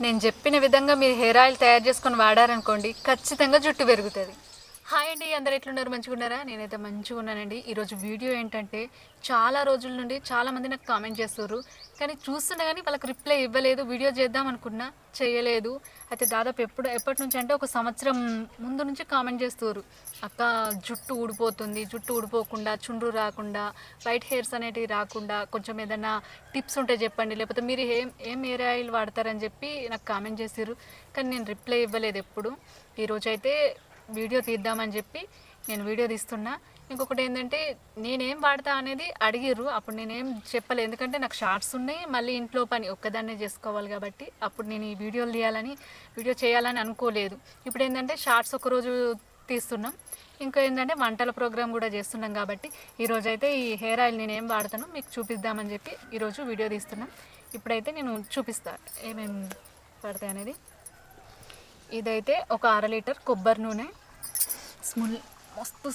నేను చెప్పిన విధంగా మీరు హెయిర్ ఆయిల్ తయారు చేసుకొని వాడారనుకోండి ఖచ్చితంగా జుట్టు పెరుగుతుంది. హాయ్ అండి అందరు ఎట్లున్నారు? మంచిగా ఉన్నారా? నేనైతే మంచిగా ఉన్నానండి. ఈరోజు వీడియో ఏంటంటే చాలా రోజుల నుండి చాలామంది నాకు కామెంట్ చేస్తారు కానీ చూస్తున్నా కానీ వాళ్ళకి రిప్లై ఇవ్వలేదు. వీడియో చేద్దాం అనుకున్నా చేయలేదు. అయితే దాదాపు ఎప్పుడు ఎప్పటి నుంచి అంటే ఒక సంవత్సరం ముందు నుంచి కామెంట్ చేస్తారు అక్క జుట్టు ఊడిపోతుంది. జుట్టు ఊడిపోకుండా చుండ్రు రాకుండా వైట్ హెయిర్స్ అనేటివి రాకుండా కొంచెం ఏదైనా టిప్స్ ఉంటే చెప్పండి. లేకపోతే మీరు ఏం ఏం హెయిర్ ఆయిల్ వాడతారని చెప్పి నాకు కామెంట్ చేసారు కానీ నేను రిప్లై ఇవ్వలేదు ఎప్పుడు. ఈరోజు అయితే వీడియో తీద్దామని చెప్పి నేను వీడియో తీస్తున్నా. ఇంకొకటి ఏంటంటే నేనేం వాడతా అనేది అడిగిర్రు. అప్పుడు నేనేం చెప్పలేదు ఎందుకంటే నాకు షార్ట్స్ ఉన్నాయి. మళ్ళీ ఇంట్లో పని ఒక్కదాన్నే చేసుకోవాలి కాబట్టి అప్పుడు నేను ఈ వీడియోలు తీయాలని వీడియో చేయాలని అనుకోలేదు. ఇప్పుడు ఏంటంటే షార్ట్స్ ఒకరోజు తీస్తున్నాం. ఇంకా ఏంటంటే వంటల ప్రోగ్రామ్ కూడా చేస్తున్నాం కాబట్టి ఈరోజు అయితే ఈ హెయిర్ ఆయిల్ నేను ఏం వాడతాను మీకు చూపిద్దామని చెప్పి ఈరోజు వీడియో తీస్తున్నాం. ఇప్పుడైతే నేను చూపిస్తాను ఏమేమి పడతాయి అనేది. ఇదైతే ఒక అర లీటర్ కొబ్బరి నూనె. స్మెల్ మస్తు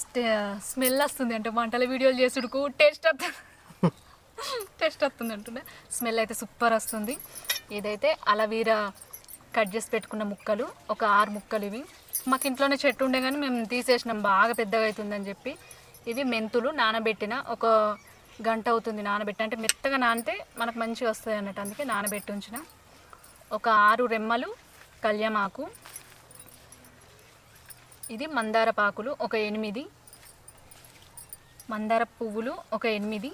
స్మెల్ వస్తుంది అంటే. వంటల వీడియోలు చేసుడుకు టేస్ట్ వస్తుంది టేస్ట్ వస్తుంది అంటుండే. స్మెల్ అయితే సూపర్ వస్తుంది. ఇదైతే అలవీరా కట్ చేసి పెట్టుకున్న ముక్కలు ఒక ఆరు ముక్కలు ఇవి. మాకు ఇంట్లోనే చెట్టు ఉండే కానీ మేము తీసేసినాం. బాగా పెద్దగా అవుతుందని చెప్పి. ఇవి మెంతులు నానబెట్టిన ఒక గంట అవుతుంది నానబెట్టి. అంటే మెత్తగా నానితే మనకు మంచిగా వస్తుంది అన్నట్టు. అందుకే నానబెట్టి ఉంచిన. ఒక ఆరు రెమ్మలు కళ్యమాకు ఇది మందార పాకులు ఒక ఎనిమిది. మందార పువ్వులు ఒక ఎనిమిది.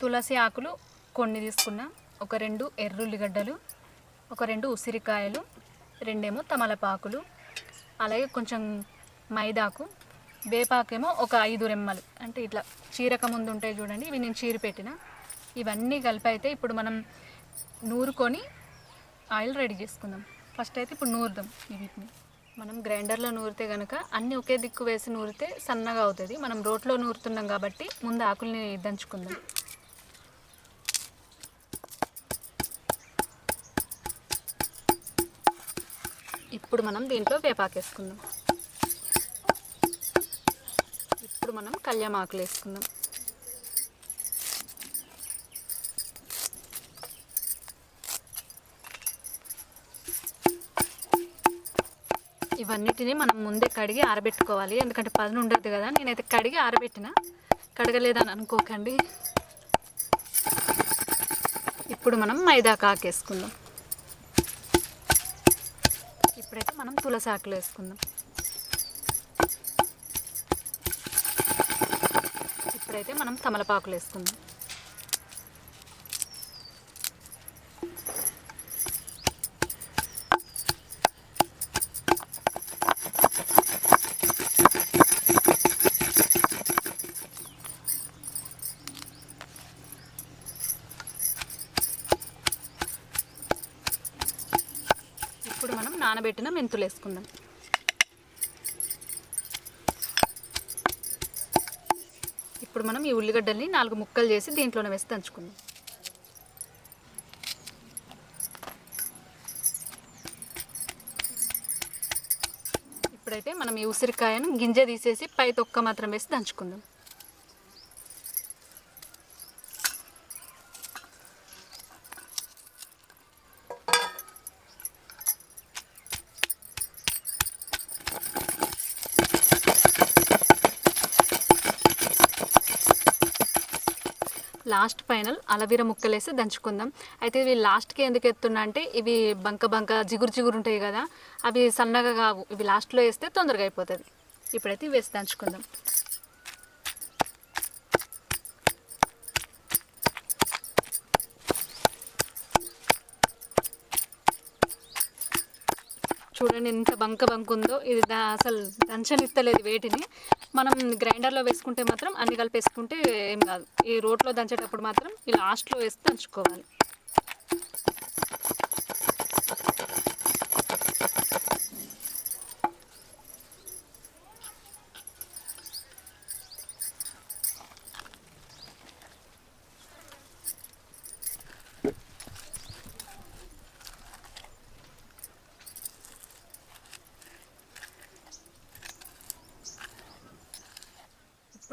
తులసి ఆకులు కొన్ని తీసుకున్నా. ఒక రెండు ఎర్రుల్లిగడ్డలు ఒక రెండు ఉసిరికాయలు రెండేమో తమలపాకులు అలాగే కొంచెం మైదాకు వేపాకేమో ఒక ఐదు రెమ్మలు. అంటే ఇట్లా చీరక ముందు ఉంటాయి చూడండి ఇవి నేను చీర పెట్టిన. ఇవన్నీ కలిపి అయితే ఇప్పుడు మనం నూరుకొని ఆయిల్ రెడీ చేసుకుందాం. ఫస్ట్ అయితే ఇప్పుడు నూరుదాం వీటిని. మనం గ్రైండర్లో నూరితే కనుక అన్నీ ఒకే దిక్కు వేసి నూరితే సన్నగా అవుతుంది. మనం రోట్లో నూరుతున్నాం కాబట్టి ముందు ఆకుల్ని దంచుకుందాం. ఇప్పుడు మనం దీంట్లో వేపాకేసుకుందాం. ఇప్పుడు మనం కళ్యామాకులు వేసుకుందాం ఇవన్నిటిని మనం ముందే కడిగి ఆరబెట్టుకోవాలి. ఎందుకంటే పదును ఉండదు కదా. నేనైతే కడిగి ఆరబెట్టిన. కడగలేదని అనుకోకండి. ఇప్పుడు మనం మైదా కాకేసుకుందాం. ఇప్పుడైతే మనం తులసి ఆకులు వేసుకుందాం. ఇప్పుడైతే మనం తమలపాకులు వేసుకుందాం ఇప్పుడు మనం నానబెట్టిన మెంతులు వేసుకుందాం ఇప్పుడు మనం ఈ ఉల్లిగడ్డల్ని నాలుగు ముక్కలు చేసి దీంట్లోనే వేసి దంచుకుందాం. ఇప్పుడైతే మనం ఈ ఉసిరికాయను గింజ తీసేసి పై తొక్క మాత్రం వేసి దంచుకుందాం. Last final అలవీర ముక్కలేసి దంచుకుందాం. అయితే ఇవి లాస్ట్కి ఎందుకు ఎత్తున్నా అంటే ఇవి బంక బంక జిగురు జిగురు ఉంటాయి కదా అవి సన్నగా కావు. ఇవి లాస్ట్లో వేస్తే తొందరగా అయిపోతుంది. ఇప్పుడైతే వేసి దంచుకుందాం. చూడండి ఎంత బంక బంక ఉందో. ఇది దా- అసలు దంచనిస్తలేదు వేటిని. మనం గ్రైండర్లో వేసుకుంటే మాత్రం అన్ని కలిపి వేసుకుంటే ఏం కాదు. ఈ రోట్లో దంచేటప్పుడు మాత్రం ఈ లాస్ట్లో వేసి దంచుకోవాలి.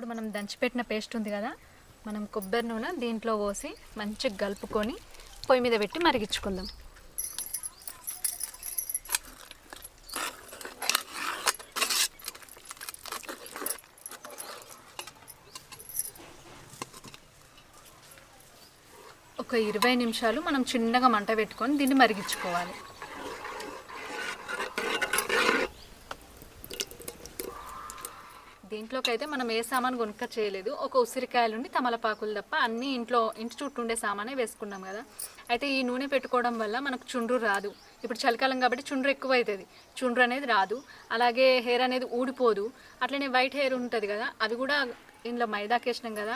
ఇప్పుడు మనం దంచిపెట్టిన పేస్ట్ ఉంది కదా మనం కొబ్బరి నూనె దీంట్లో పోసి మంచిగా కలుపుకొని పొయ్యి మీద పెట్టి మరిగించుకుందాం. ఒక ఇరవై నిమిషాలు మనం చిన్నగా మంట పెట్టుకొని దీన్ని మరిగించుకోవాలి. ఇంట్లోకి అయితే మనం ఏ సామాన్ కొనుక్క చేయలేదు ఒక ఉసిరికాయలుండి తమలపాకులు తప్ప అన్నీ ఇంట్లో ఇంటి చుట్టూ ఉండే సామానే వేసుకున్నాం కదా. అయితే ఈ నూనె పెట్టుకోవడం వల్ల మనకు చుండ్రు రాదు. ఇప్పుడు చలికాలం కాబట్టి చుండ్రు ఎక్కువ అవుతుంది చుండ్రు అనేది రాదు. అలాగే హెయిర్ అనేది ఊడిపోదు. అట్లనే వైట్ హెయిర్ ఉంటుంది కదా. అది కూడా ఇందులో మైదాకేసినాం కదా.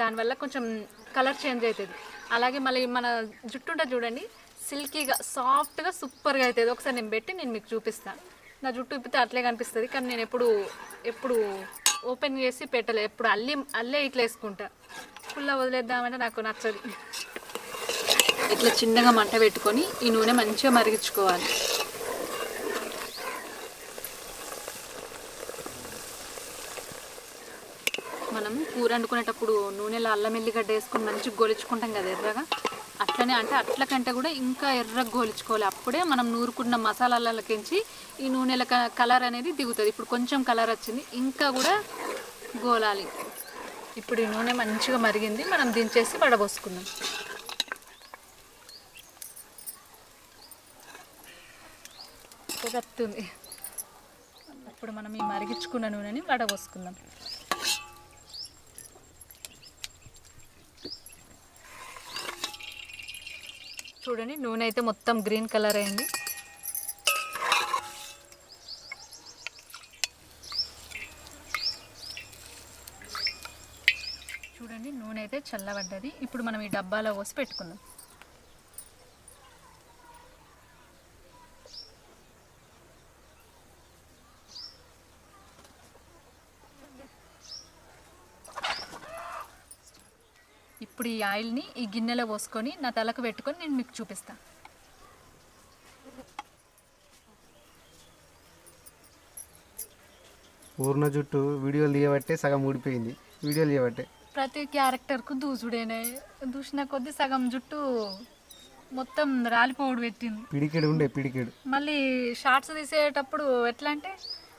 దానివల్ల కొంచెం కలర్ చేంజ్ అవుతుంది అలాగే మళ్ళీ మన జుట్టు ఉంటుంది చూడండి. సిల్కీగా సాఫ్ట్గా సూపర్గా అవుతుంది ఒకసారి నేను పెట్టి నేను మీకు చూపిస్తాను నా జుట్టు ఇప్పితే అట్లే కనిపిస్తుంది కానీ నేను ఎప్పుడు ఎప్పుడు ఓపెన్ చేసి పెట్టలే ఎప్పుడు అల్లి అల్లే ఇట్లా వేసుకుంటా. ఫుల్లా వదిలేద్దామంటే నాకు నచ్చదు. ఇట్లా చిన్నగా మంట పెట్టుకొని ఈ నూనె మంచిగా మరిగించుకోవాలి. మనం కూర వండుకునేటప్పుడు నూనెలో అల్లం ఎల్లిగడ్డ వేసుకొని మంచిగా గొలుచుకుంటాం కదా ఎర్రగా? అట్లనే అంటే అట్ల కంటే కూడా ఇంకా ఎర్ర గోలుచుకోవాలి అప్పుడే మనం నూరుకున్న మసాలాలకించి ఈ నూనెల క- కలర్ అనేది దిగుతుంది. ఇప్పుడు కొంచెం కలర్ వచ్చింది ఇంకా కూడా గోలాలి. ఇప్పుడు ఈ నూనె మంచిగా మరిగింది మనం దించేసి వడబోసుకుందాం. పొగత్తుంది ఇప్పుడు మనం ఈ మరిగించుకున్న నూనెని వడబోసుకుందాం. చూడండి నూనె అయితే మొత్తం గ్రీన్ కలర్ అయింది. చూడండి నూనె అయితే చల్లబడ్డది. ఇప్పుడు మనం ఈ డబ్బాలో పోసి పెట్టుకుందాం. ఇప్పుడు ఈ ఆయిల్ని ఈ గిన్నెలో పోసుకొని నా తలకు పెట్టుకొని నేను మీకు చూపిస్తాను ఊరిన జుట్టు వీడియోలు తీయబట్టే సగం ఊడిపోయింది. వీడియోలు తీయబట్టే ప్రతి క్యారెక్టర్కు దూసుడేనే. దూసిన కొద్దీ సగం జుట్టు మొత్తం రాలిపోవుడు పెట్టింది. పిడికెడు ఉండే పిడికెడు. మళ్ళీ షార్ట్స్ తీసేటప్పుడు ఎట్లా అంటే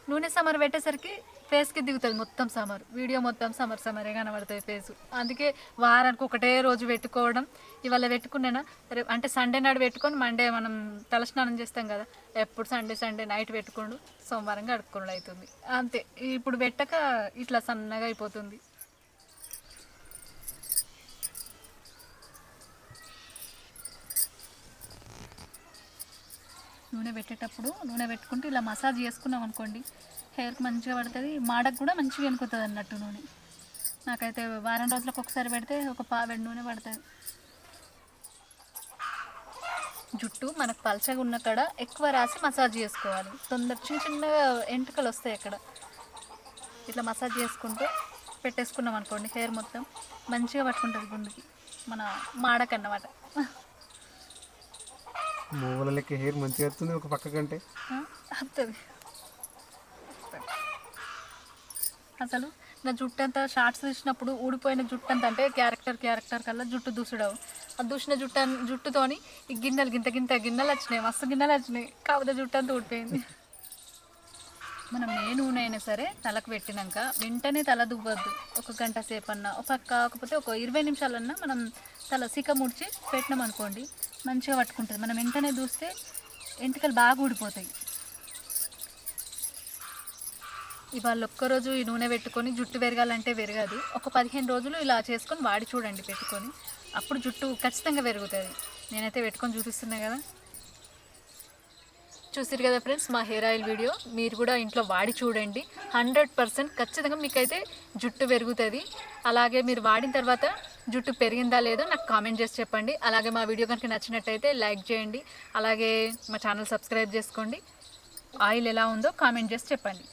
నూనె సమర్ పెట్టేసరికి ఫేస్కి దిగుతుంది మొత్తం సమర్ వీడియో మొత్తం సమర్ సమరే కనబడుతుంది ఫేస్. అందుకే వారానికి ఒకటే రోజు పెట్టుకోవడం. ఇవాళ పెట్టుకున్నానా? రేపు అంటే సండే నాడు పెట్టుకొని మండే మనం తలస్నానం చేస్తాం కదా. ఎప్పుడు సండే సండే నైట్ పెట్టుకోండు సోమవారం కడుక్కోండు అవుతుంది అంతే. ఇప్పుడు పెట్టక ఇట్లా సన్నగా అయిపోతుంది. నూనె పెట్టేటప్పుడు నూనె పెట్టుకుంటూ ఇలా మసాజ్ చేసుకున్నాం అనుకోండి హెయిర్కి మంచిగా పడుతుంది మాడకు కూడా మంచిగా వెనుకుతుంది అన్నట్టు నూనె. నాకైతే వారం రోజులకు ఒకసారి పెడితే ఒక పావెడు నూనె పడుతుంది. జుట్టు మనకు పలచగా ఉన్న కాడ ఎక్కువ రాసి మసాజ్ చేసుకోవాలి. తొందర చిన్న చిన్నగా ఎంటుకలు వస్తాయి అక్కడ. ఇట్లా మసాజ్ చేసుకుంటూ పెట్టేసుకున్నాం అనుకోండి హెయిర్ మొత్తం. మంచిగా పట్టుకుంటుంది గుండుకి. మన మాడకన్నమాట. మూవల లెక్క హెయిర్ మంచిగా వస్తుంది ఒక పక్క కంటే. వస్తుంది అసలు నా జుట్టు అంతా షార్ట్స్ తీసినప్పుడు ఊడిపోయిన జుట్టు అంత అంటే క్యారెక్టర్ క్యారెక్టర్ కల్లా జుట్టు దూసుడవు. ఆ దూసిన జుట్టు జుట్టుతోని ఈ గిన్నెలు గింత గింత గిన్నెలు వచ్చినాయి. మస్తు గిన్నెలు వచ్చినాయి. కాకపోతే జుట్టు అంతా ఊడిపోయింది. మనం ఏ నూనె అయినా సరే తలకు పెట్టినాక వెంటనే తల దువ్వద్దు. ఒక గంట సేపు అన్నా ఒక కాకపోతే ఒక ఇరవై నిమిషాలన్నా మనం తల సిక ముడిచి పెట్టినాం అనుకోండి మంచిగా పట్టుకుంటుంది. మనం వెంటనే దూస్తే ఎంటికలు బాగా ఊడిపోతాయి. ఇవాళ ఒక్కరోజు ఈ నూనె పెట్టుకొని జుట్టు పెరగాలంటే పెరగదు ఒక పదిహేను రోజులు ఇలా చేసుకొని వాడి చూడండి పెట్టుకొని. అప్పుడు జుట్టు ఖచ్చితంగా పెరుగుతుంది నేనైతే పెట్టుకొని చూపిస్తున్నా కదా. చూసారు కదా ఫ్రెండ్స్ మా హెయిర్ ఆయిల్ వీడియో? మీరు కూడా ఇంట్లో వాడి చూడండి. హండ్రెడ్ పర్సెంట్ ఖచ్చితంగా మీకైతే జుట్టు పెరుగుతుంది అలాగే మీరు వాడిన తర్వాత జుట్టు పెరిగిందా లేదో నాకు కామెంట్ చేసి చెప్పండి. అలాగే మా వీడియో కనుక నచ్చినట్టయితే లైక్ చేయండి. అలాగే మా ఛానల్ సబ్స్క్రైబ్ చేసుకోండి. ఆయిల్ ఎలా ఉందో కామెంట్ చేసి చెప్పండి.